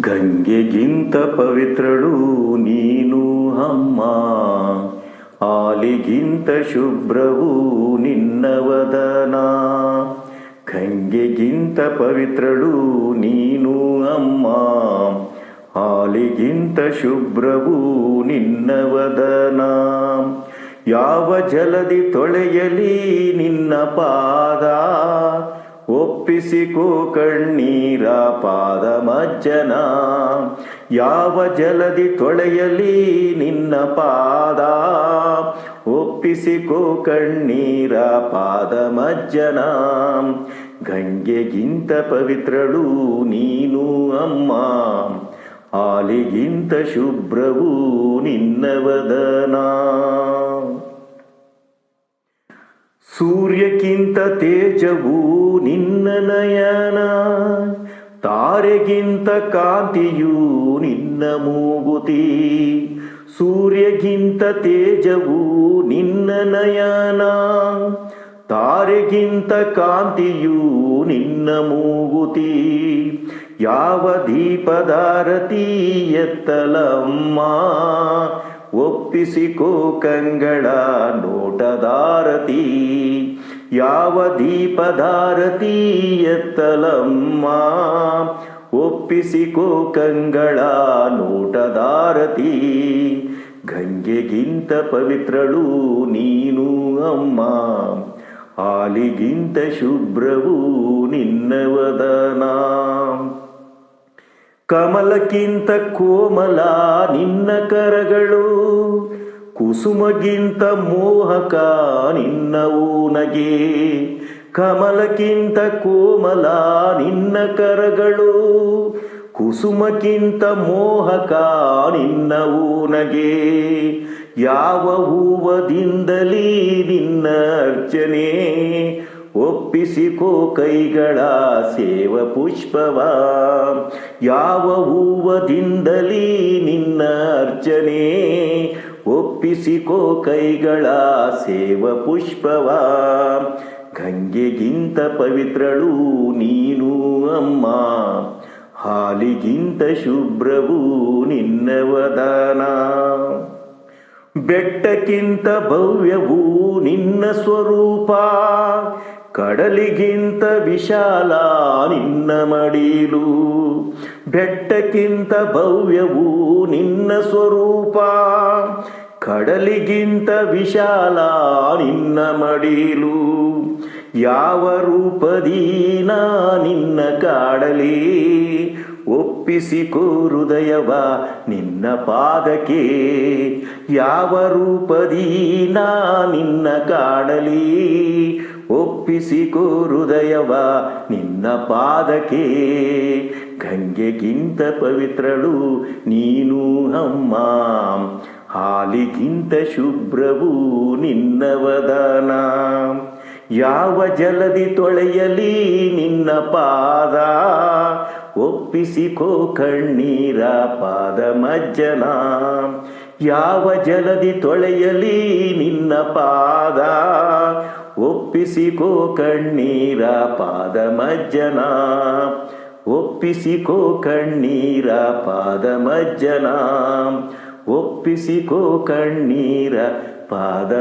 ಗಂಗೆಗಿಂತ ಪವಿತ್ರಳು ನೀನು ಅಮ್ಮ. ಆಲಿಗಿಂತ ಶುಭ್ರವು ನಿನ್ನ ವದನ ಗಂಗೆಗಿಂತ ಪವಿತ್ರಳು ನೀನು ಅಮ್ಮ. ಆಲಿಗಿಂತ ಶುಭ್ರವು ನಿನ್ನ ವದನ ಯಾವ ಜಲದಿ ತೊಳೆಯಲಿ ನಿನ್ನ ಪಾದ. ಒಪ್ಪಿಸಿಕೋ ಕಣ್ಣೀರ ಪಾದ ಮಜ್ಜನ ಯಾವ ಜಲದಿ ತೊಳೆಯಲಿ ನಿನ್ನ ಪಾದ. ಒಪ್ಪಿಸಿಕೋ ಕಣ್ಣೀರ ಪಾದ ಮಜ್ಜನ ಗಂಗೆಗಿಂತ ಪವಿತ್ರಳು ನೀನು ಅಮ್ಮ. ಆಲಿಗಿಂತ ಶುಭ್ರವು ನಿನ್ನ ವದನ ಸೂರ್ಯಕ್ಕಿಂತ ತೇಜವು ನಿನ್ನ ನಯನ, ತಾರೆಗಿಂತ ಕಾಂತಿಯು ನಿನ್ನ ಮೂಗುತಿ. ಸೂರ್ಯಗಿಂತ ತೇಜವು ನಿನ್ನ ನಯನ, ತಾರೆಗಿಂತ ಕಾಂತಿಯು ನಿನ್ನ ಮೂಗುತಿ. ಯಾವ ದೀಪದಾರತಿ ಎತ್ತಲಮ್ಮ ಒಪ್ಪಿಸಿಕೋ ಕಂಗಳ ನೋಟದಾರತಿ ಯಾವ ದೀಪದಾರತಿ ಎತ್ತಲಮ್ಮ? ಒಪ್ಪಿಸಿಕೋ ಕಂಗಳ ನೋಟದಾರತಿ ಗಂಗೆಗಿಂತ ಪವಿತ್ರಳು ನೀನು ಅಮ್ಮ. ಹಾಲಿಗಿಂತ ಶುಭ್ರವು ನಿನ್ನವದನ. ಕಮಲಕ್ಕಿಂತ ಕೋಮಲ ನಿನ್ನ ಕರಗಳು ಕುಸುಮಗಿಂತ ಮೋಹಕ ನಿನ್ನ ಊನಗೆ. ಕಮಲಕ್ಕಿಂತ ಕೋಮಲ ನಿನ್ನ ಕರಗಳು. ಕುಸುಮಕ್ಕಿಂತ ಮೋಹಕ ನಿನ್ನ ಊನಗೆ. ಯಾವ ಹೂವದಿಂದಲೀ ನಿನ್ನ ಅರ್ಚನೆ. ಒಪ್ಪಿಸಿಕೋ ಕೈಗಳ ಸೇವ ಪುಷ್ಪವ. ಯಾವ ಹೂವದಿಂದಲೀ ನಿನ್ನ ಅರ್ಚನೆ. ಒಪ್ಪಿಸಿಕೋ ಕೈಗಳ ಸೇವ ಪುಷ್ಪವ. ಗಂಗೆಗಿಂತ ಪವಿತ್ರಳು ನೀನು ಅಮ್ಮ. ಹಾಲಿಗಿಂತ ಶುಭ್ರವು ನಿನ್ನವದಾನ ಬೆಟ್ಟಕ್ಕಿಂತ ಭವ್ಯವು ನಿನ್ನ ಸ್ವರೂಪ. ಕಡಲಿಗಿಂತ ವಿಶಾಲ ನಿನ್ನ ಮಡಿಲು. ಬೆಟ್ಟಕ್ಕಿಂತ ಭವ್ಯವು ನಿನ್ನ ಸ್ವರೂಪ. ಕಡಲಿಗಿಂತ ವಿಶಾಲ ನಿನ್ನ ಮಡಿಲು. ಯಾವ ರೂಪದೀನ ನಿನ್ನ ಕಾಡಲಿ? ಒಪ್ಪಿಸಿಕೋ ಹೃದಯವ ನಿನ್ನ ಪಾದಕ್ಕೆ. ಯಾವ ರೂಪದೀನ ನಿನ್ನ ಕಾಡಲಿ? ಒಪ್ಪಿಸಿಕೋ ಹೃದಯವ ನಿನ್ನ ಪಾದಕ್ಕೆ. ಗಂಗೆಗಿಂತ ಪವಿತ್ರಳು ನೀನು ಅಮ್ಮ. ಹಾಲಿಗಿಂತ ಶುಭ್ರವು ನಿನ್ನವದಾನ. ಯಾವ ಜಲದಿ ತೊಳೆಯಲಿ ನಿನ್ನ ಪಾದ. ಒಪ್ಪಿಸಿಕೋ ಕಣ್ಣೀರ ಪಾದ ಮಜ್ಜನ. ಯಾವ ಜಲದಿ ತೊಳೆಯಲಿ ನಿನ್ನ ಪಾದ. ಒಪ್ಪಿಸಿಕೋ ಕಣ್ಣೀರ ಪಾದ ಮಜ್ಜನ. ಒಪ್ಪಿಸಿಕೋ ಕಣ್ಣೀರ ಪಾದ ಮಜ್ಜನ. ಒಪ್ಪಿಸಿಕೋ ಕಣ್ಣೀರ ಪಾದ